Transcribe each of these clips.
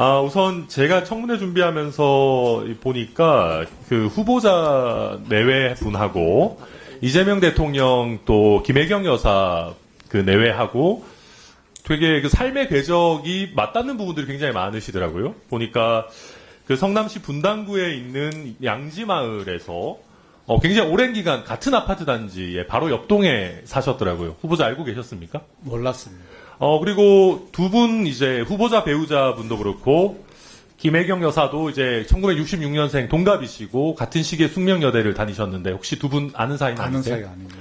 아, 우선 제가 청문회 준비하면서 보니까 그 후보자 내외 분하고 이재명 대통령 또 김혜경 여사 그 내외하고 되게 그 삶의 궤적이 맞닿는 부분들이 굉장히 많으시더라고요. 보니까 그 성남시 분당구에 있는 양지마을에서 어, 굉장히 오랜 기간 같은 아파트 단지에 바로 옆동에 사셨더라고요. 후보자 알고 계셨습니까? 몰랐습니다. 어, 그리고 두 분 이제 후보자 배우자 분도 그렇고, 김혜경 여사도 이제 1966년생 동갑이시고, 같은 시기에 숙명여대를 다니셨는데, 혹시 두 분 아는 사이는 아는 아니세요? 사이가 아닙니다.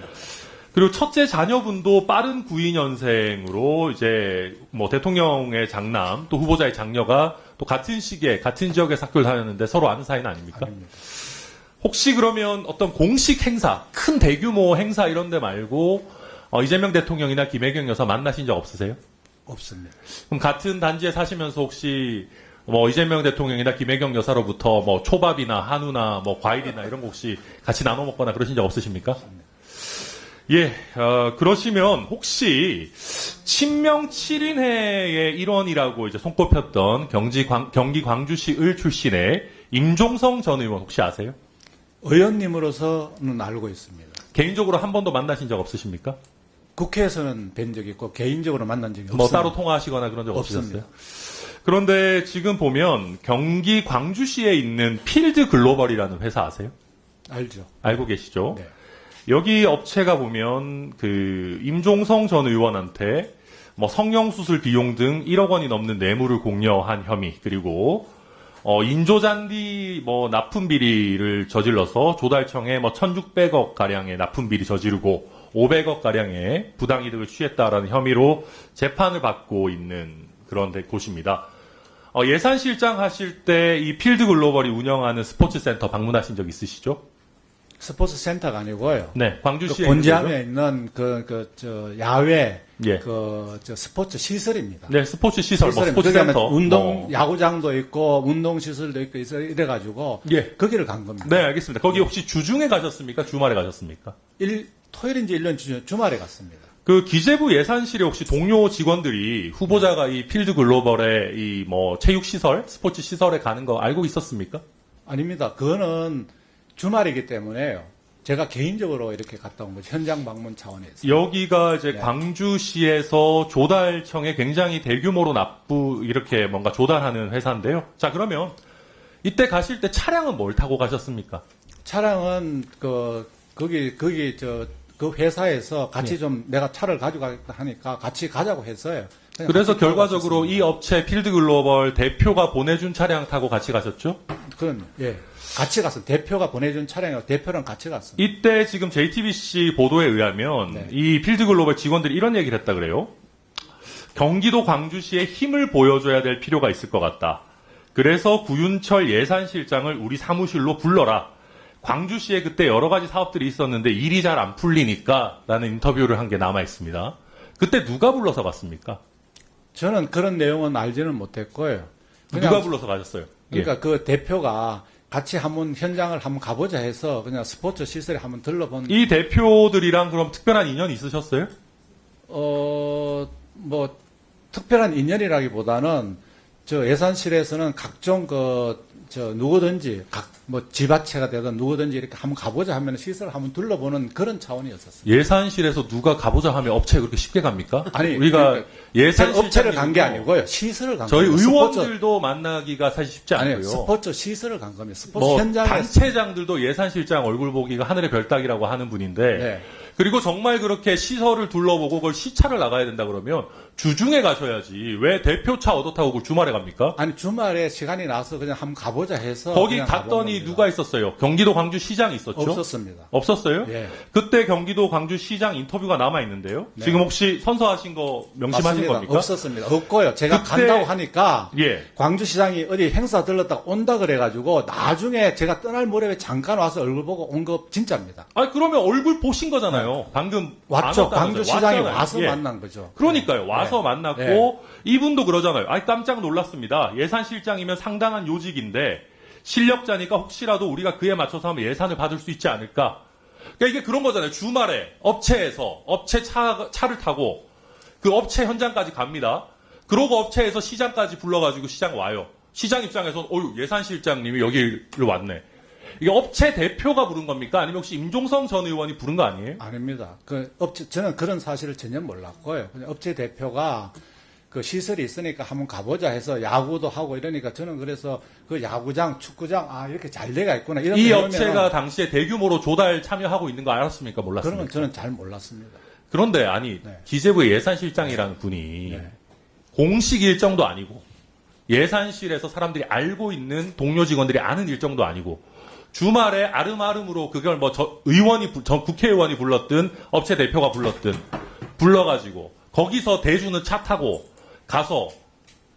그리고 첫째 자녀분도 빠른 92년생으로 이제 뭐 대통령의 장남, 또 후보자의 장녀가 또 같은 시기에, 같은 지역에서 학교를 다녔는데 서로 아는 사이는 아닙니까? 아닙니다. 혹시 그러면 어떤 공식 행사, 큰 대규모 행사 이런 데 말고, 어, 이재명 대통령이나 김혜경 여사 만나신 적 없으세요? 없습니다. 그럼 같은 단지에 사시면서 혹시 뭐 이재명 대통령이나 김혜경 여사로부터 뭐 초밥이나 한우나 뭐 과일이나 이런 거 혹시 같이 나눠 먹거나 그러신 적 없으십니까? 예, 어, 그러시면 혹시 친명 7인회의 일원이라고 이제 손꼽혔던 경기, 광, 경기 광주시 을 출신의 임종성 전 의원 혹시 아세요? 의원님으로서는 알고 있습니다. 개인적으로 한 번도 만나신 적 없으십니까? 국회에서는 뵌 적이 있고 개인적으로 만난 적이 없습니다. 뭐 따로 통화하시거나 그런 적 없으셨어요? 그런데 지금 보면 경기 광주시에 있는 필드 글로벌이라는 회사 아세요? 알죠. 알고 계시죠? 네. 여기 업체가 보면 그 임종성 전 의원한테 뭐 성형수술 비용 등 1억 원이 넘는 뇌물을 공여한 혐의 그리고 어, 인조잔디 뭐 납품 비리를 저질러서 조달청에 뭐 1,600억 가량의 납품 비리 저지르고 500억 가량의 부당 이득을 취했다라는 혐의로 재판을 받고 있는 그런 데- 곳입니다. 어, 예산실장 하실 때 이 필드 글로벌이 운영하는 스포츠 센터 방문하신 적 있으시죠? 스포츠 센터가 아니고요. 네, 그 광주시에 있는 거죠? 본지함에 있는 그, 그, 저, 야외, 예. 그, 저, 스포츠 시설입니다. 네, 스포츠 시설, 뭐. 스포츠 센터. 운동, 뭐. 야구장도 있고, 운동 시설도 있고, 있어- 이래 가지고, 예. 거기를 간 겁니다. 네, 알겠습니다. 거기 혹시 주중에 가셨습니까? 주말에 가셨습니까? 일, 토요일인지 1년 주, 주말에 갔습니다. 그 기재부 예산실에 혹시 동료 직원들이 후보자가 이 필드 글로벌의 이 뭐 체육 시설, 스포츠 시설에 가는 거 알고 있었습니까? 아닙니다. 그거는 주말이기 때문에요. 제가 개인적으로 이렇게 갔다 온 거죠. 현장 방문 차원에서. 여기가 이제 네. 광주시에서 조달청에 굉장히 대규모로 납부 이렇게 뭔가 조달하는 회사인데요. 자, 그러면 이때 가실 때 차량은 뭘 타고 가셨습니까? 차량은 그 거기 거기 저 그 회사에서 같이 예. 좀 내가 차를 가져가겠다 하니까 같이 가자고 했어요. 그냥 그래서 결과적으로. 이 업체 필드 글로벌 대표가 보내준 차량 타고 같이 가셨죠? 그건 예 같이 갔어. 대표가 보내준 차량이고 대표랑 같이 갔어. 이때 지금 JTBC 보도에 의하면 네. 이 필드 글로벌 직원들이 이런 얘기를 했다 그래요. 경기도 광주시에 힘을 보여줘야 될 필요가 있을 것 같다. 그래서 구윤철 예산실장을 우리 사무실로 불러라. 광주시에 그때 여러 가지 사업들이 있었는데 일이 잘 안 풀리니까 라는 인터뷰를 한 게 남아 있습니다. 그때 누가 불러서 갔습니까? 저는 그런 내용은 알지는 못했고요. 누가 불러서 가셨어요? 예. 그러니까 그 대표가 같이 한번 현장을 한번 가보자 해서 그냥 스포츠 시설에 한번 들러본 이 대표들이랑 그럼 특별한 인연이 있으셨어요? 어, 뭐, 특별한 인연이라기보다는, 저 예산실에서는 각종 그, 저, 누구든지, 각, 뭐, 지자체가 되든 누구든지 이렇게 한번 가보자 하면 시설을 한번 둘러보는 그런 차원이었었어요. 예산실에서 누가 가보자 하면 업체 그렇게 쉽게 갑니까? 아니, 우리가 그러니까 예산 업체를 간 게 아니고요. 시설을 간 저희 거예요. 스포츠, 의원들도 만나기가 사실 쉽지 아니, 않고요. 스포츠 시설을 간 겁니다. 스포츠 뭐 현장에. 단체장들도 예산실장 얼굴 보기가 하늘의 별따기라고 하는 분인데 네. 그리고 정말 그렇게 시설을 둘러보고 그걸 시차를 나가야 된다 그러면 주중에 가셔야지 왜 대표차 얻어 타고 그걸 주말에 갑니까? 아니, 주말에 시간이 나서 그냥 한번 가보자 해서. 거기 갔더니. 누가 있었어요? 경기도 광주시장이 있었죠? 없었습니다. 없었어요? 예. 그때 경기도 광주시장 인터뷰가 남아 있는데요. 네. 지금 혹시 선서하신 거 명심하신 맞습니다. 겁니까? 없었습니다. 없고요. 제가 그때- 간다고 하니까 예. 광주시장이 어디 행사 들렀다가 온다 그래가지고 나중에 제가 떠날 무렵에 잠깐 와서 얼굴 보고 온 거 진짜입니다. 아 그러면 얼굴 보신 거잖아요. 방금 네. 왔죠. 안 왔다면서요. 광주시장에 왔잖아요. 와서 예. 만난 거죠. 그러니까요. 와서 네. 만났고 네. 이분도 그러잖아요. 아 깜짝 놀랐습니다. 예산실장이면 상당한 요직인데 실력자니까 혹시라도 우리가 그에 맞춰서 하면 예산을 받을 수 있지 않을까. 그러니까 이게 그런 거잖아요. 주말에 업체에서 업체 차, 차를 타고 그 업체 현장까지 갑니다. 그러고 업체에서 시장까지 불러가지고 시장 와요. 시장 입장에서 어유 예산실장님이 여기를 왔네. 이게 업체 대표가 부른 겁니까? 아니면 혹시 임종성 전 의원이 부른 거 아니에요? 아닙니다. 그 업체 저는 그런 사실을 전혀 몰랐고요. 그냥 업체 대표가 그 시설이 있으니까 한번 가보자 해서 야구도 하고 이러니까 저는 그래서 그 야구장, 축구장 아 이렇게 잘 돼가 있구나 이런 이 업체가 당시에 대규모로 조달 참여하고 있는 거 알았습니까? 그런 몰랐습니까? 건 저는 잘 몰랐습니다. 그런데 아니 네. 기재부의 예산실장이라는 분이 네. 공식 일정도 아니고 예산실에서 사람들이 알고 있는 동료 직원들이 아는 일정도 아니고 주말에 아름아름으로 그걸 뭐 저 의원이 부- 전 국회의원이 불렀든 업체 대표가 불렀든 불러가지고 거기서 대주는 차 타고 가서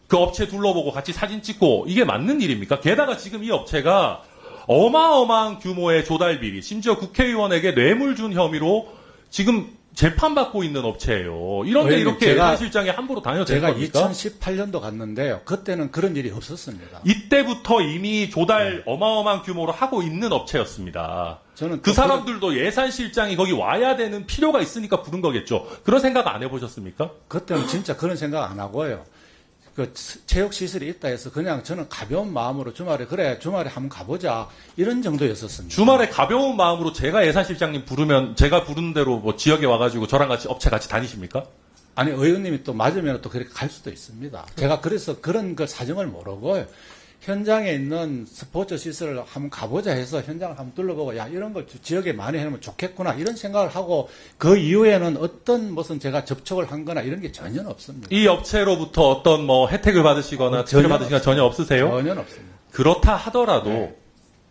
그 업체 둘러보고 같이 사진 찍고 이게 맞는 일입니까? 게다가 지금 이 업체가 어마어마한 규모의 조달 비리, 심지어 국회의원에게 뇌물 준 혐의로 지금 재판받고 있는 업체예요. 이런데 이렇게 제가- 예산실장이 함부로 다녀도 제가 겁니까? 2018년도 갔는데요. 그때는 그런 일이 없었습니다. 이때부터 이미 조달 어마어마한 규모로 하고 있는 업체였습니다. 저는 그또 사람들도 예산실장이 거기 와야 되는 필요가 있으니까 부른 거겠죠. 그런 생각 안 해보셨습니까? 그, 그때는 진짜 그런 생각 안 하고요. 그 체육 시설이 있다 해서 그냥 저는 가벼운 마음으로 주말에 그래 주말에 한번 가보자 이런 정도였었습니다. 주말에 가벼운 마음으로 제가 예산 실장님 부르면 제가 부른 대로 뭐 지역에 와가지고 저랑 같이 업체 같이 다니십니까? 아니 의원님이 또 맞으면 또 그렇게 갈 수도 있습니다. 제가 그래서 그런 그 사정을 모르고 현장에 있는 스포츠 시설을 한번 가보자 해서 현장을 한번 둘러보고 야 이런 걸 주- 지역에 많이 해놓으면 좋겠구나 이런 생각을 하고 그 이후에는 어떤 무슨 제가 접촉을 한 거나 이런 게 전혀 없습니다. 이 업체로부터 어떤 뭐 혜택을 받으시거나 어, 전혀 받으시거나 전혀 없으세요? 전혀 없습니다. 그렇다 하더라도 네.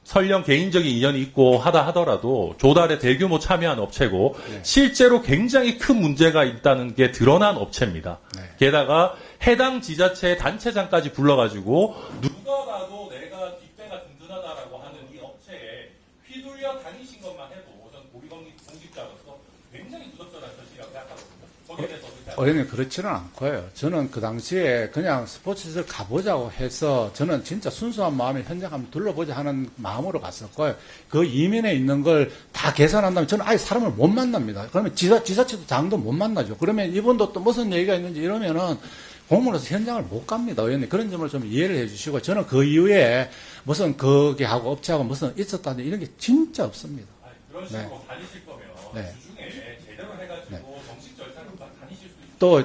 설령 개인적인 인연이 있고 하다 하더라도 조달에 대규모 참여한 업체고 네. 실제로 굉장히 큰 문제가 있다는 게 드러난 업체입니다. 네. 게다가 해당 지자체 단체장까지 불러가지고 누가 봐도 내가 뒷배가 든든하다라고 하는 이 업체에 휘둘려 다니신 것만 해도 전 고위공직자로서 굉장히 부적절한 처지라고 생각하거든요. 의원님 그렇지는 않고요. 저는 그 당시에 그냥 스포츠시설 가보자고 해서 저는 진짜 순수한 마음에 현장 한번 둘러보자 하는 마음으로 갔었고요. 그 이면에 있는 걸 다 계산한 다면 저는 아예 사람을 못 만납니다. 그러면 지자, 지자체도 장도 못 만나죠. 그러면 이분도 또 무슨 얘기가 있는지 이러면은 공무원에서 현장을 못 갑니다. 의원님 그런 점을 좀 이해를 해 주시고 저는 그 이후에 무슨 거기 하고 업체하고 무슨 있었다는 이런 게 진짜 없습니다. 아니, 그런 식으로 다니실 거면 네. 주중에 제대로 해가지고 정식 절차로 다 다니실 수 있어요. 또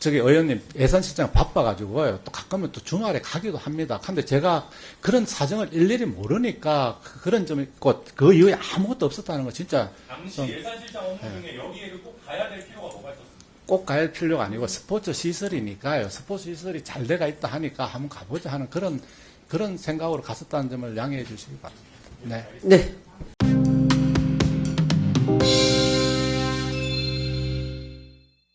저기 의원님 예산실장 바빠가지고요. 또 가끔은 또 주말에 가기도 합니다. 근데 제가 그런 사정을 일일이 모르니까 그- 그런 점이 있고 그 이후에 아무것도 없었다는 거 진짜 당시 예산실장 업무 중에 여기에를 꼭 가야 될 필요가 뭐가 있었습니까? 꼭 갈 필요가 아니고 스포츠 시설이니까요. 스포츠 시설이 잘 돼가 있다 하니까 한번 가보자 하는 그런 그런 생각으로 갔었다는 점을 양해해 주시기 바랍니다. 네. 네.